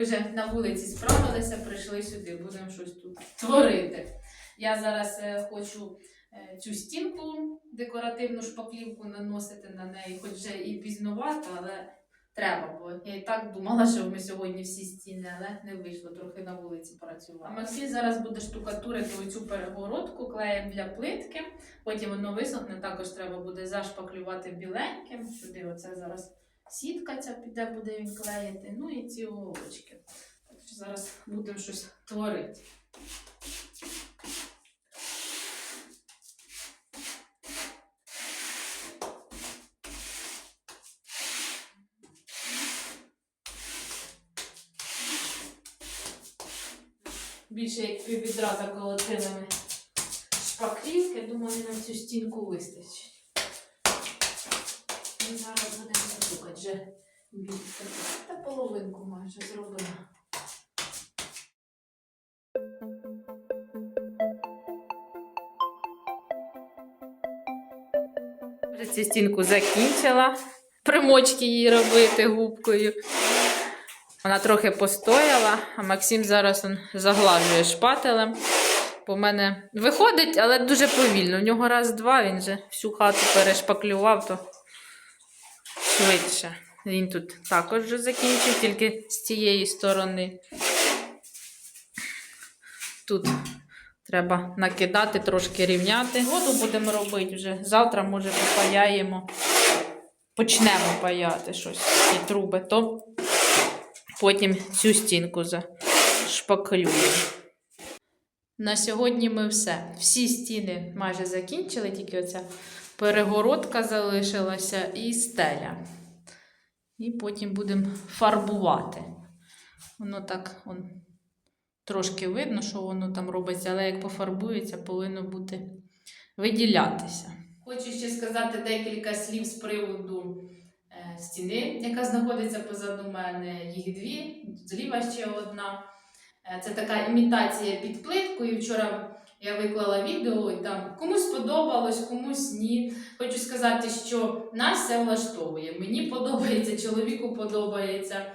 Вже на вулиці справилися, прийшли сюди, будемо щось тут творити. Я зараз е, хочу е, цю стінку, декоративну шпаклівку наносити на неї, хоч вже і пізнувато, але треба, бо я і так думала, що ми сьогодні всі стіни, але не вийшло, трохи на вулиці працювала. А Максим зараз буде штукатурити оцю перегородку клеєм для плитки, потім воно висохне, також треба буде зашпаклювати біленьким. Сюди оце зараз сітка ця піде, буде він клеїти, ну і ці уголочки. Так що зараз будемо щось творити. Більше як піввідра заколотили ми шпаклівки, думаю, на цю стінку вистачить. І зараз стукати вже більше. Та половинку майже зробила. Цю стінку закінчила. Примочки її робити губкою. Вона трохи постояла, а Максим зараз он заглажує шпателем. Бо в мене виходить, але дуже повільно. В нього раз-два, він вже всю хату перешпаклював, то швидше. Він тут також вже закінчив, тільки з цієї сторони. Тут треба накидати, трошки рівняти. Воду будемо робити вже. Завтра, може, попаяємо. Почнемо паяти щось, ці труби, то потім цю стінку зашпаклюємо. На сьогодні ми все. Всі стіни майже закінчили, тільки оця перегородка залишилася і стеля. І потім будемо фарбувати. Воно так он, трошки видно, що воно там робиться, але як пофарбується, повинно бути виділятися. Хочу ще сказати декілька слів з приводу е, стіни, яка знаходиться позаду мене. Їх дві, зліва ще одна. Е, Це така імітація під плиткою. Вчора я виклала відео, і там комусь сподобалось, комусь ні. Хочу сказати, що нас все влаштовує. Мені подобається, чоловіку подобається.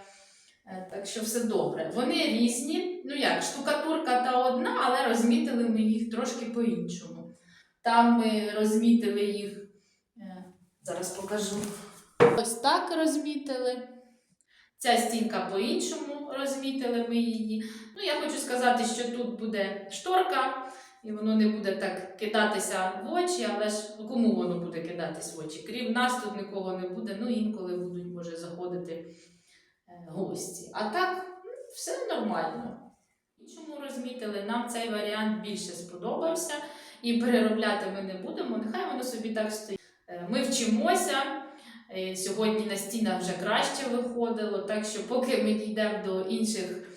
Е, Так що все добре. Вони різні. Ну як, штукатурка та одна, але розмітили ми їх трошки по-іншому. Там ми розмітили їх. е, Зараз покажу. Ось так розмітили. Ця стінка по-іншому розмітили ми її. Ну, я хочу сказати, що тут буде шторка, і воно не буде так кидатися в очі, але ж ну, кому воно буде кидатись в очі? Крім нас, тут нікого не буде, ну інколи будуть, може, заходити е, гості. А так, м, все нормально. Чому розмітили? Нам цей варіант більше сподобався, і переробляти ми не будемо. Нехай воно собі так стоїть. Е, Ми вчимося. Е, Сьогодні на стінах вже краще виходило, так що поки ми дійдемо до інших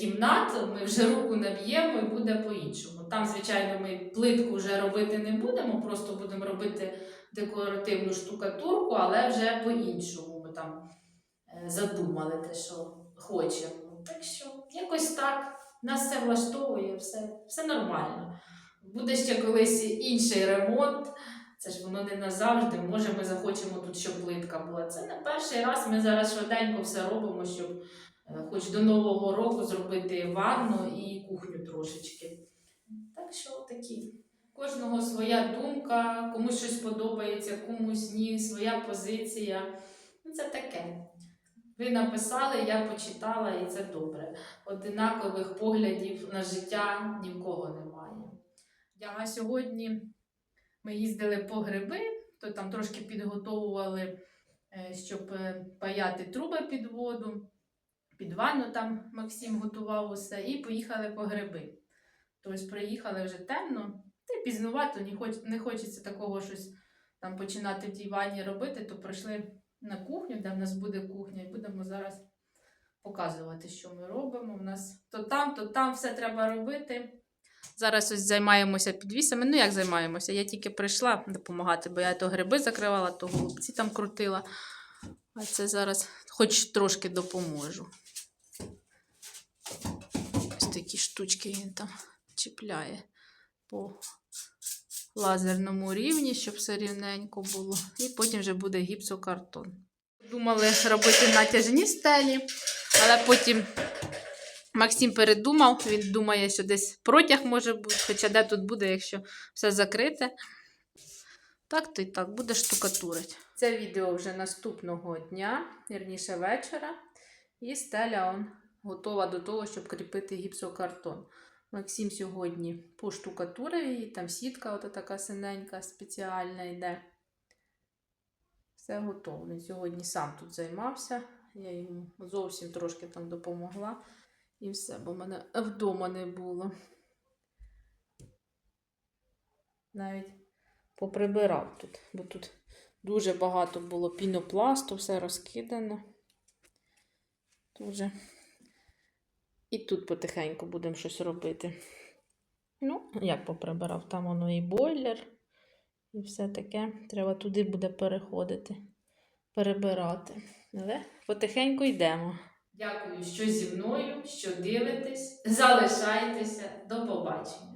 кімнат, ми вже руку наб'ємо і буде по-іншому. Там, звичайно, ми плитку вже робити не будемо, просто будемо робити декоративну штукатурку, але вже по-іншому ми там е, задумали те, що хочемо. Так що якось так. Нас все влаштовує, все, все нормально. Буде ще колись інший ремонт. Це ж воно не назавжди. Може, ми захочемо тут, щоб плитка була. Це не перший раз. Ми зараз швиденько все робимо, щоб е, хоч до Нового року зробити ванну і кухню трошечки. Так що такі. Кожного своя думка, комусь щось подобається, комусь ні, своя позиція. Ну, це таке. Ви написали, я почитала, і це добре. Одинакових поглядів на життя ні в кого немає. А сьогодні ми їздили по гриби, то там трошки підготовували, е, щоб е, паяти труби під воду. Під ванну там Максим готував усе, і поїхали по гриби. Тобто приїхали вже темно, та й пізнувато, не, хоч, не хочеться такого щось там починати в тій ванні робити, то прийшли на кухню, де в нас буде кухня, і будемо зараз показувати, що ми робимо. У нас то там, то там все треба робити. Зараз ось займаємося підвісами. Ну, як займаємося? Я тільки прийшла допомагати, бо я то гриби закривала, то голубці там крутила. А це зараз хоч трошки допоможу. Такі штучки він там чіпляє по лазерному рівні, щоб все рівненько було. І потім вже буде гіпсокартон. Думали робити натяжні стелі, але потім Максим передумав, він думає, що десь протяг може бути, хоча де тут буде, якщо все закрите. Так то й так, буде штукатурити. Це відео вже наступного дня, вірніше вечора. І стеля он, готова до того, щоб кріпити гіпсокартон. Максим сьогодні поштукатурив її, там сітка ота така синенька, спеціальна йде. Все готово. Він сьогодні сам тут займався. Я йому зовсім трошки там допомогла. І все, бо мене вдома не було. Навіть поприбирав тут, бо тут дуже багато було пінопласту, все розкидано. Дуже. І тут потихеньку будемо щось робити. Ну, як поприбирав, там воно і бойлер, і все таке. Треба туди буде переходити, перебирати. Але потихеньку йдемо. Дякую, що зі мною, що дивитесь. Залишайтеся. До побачення.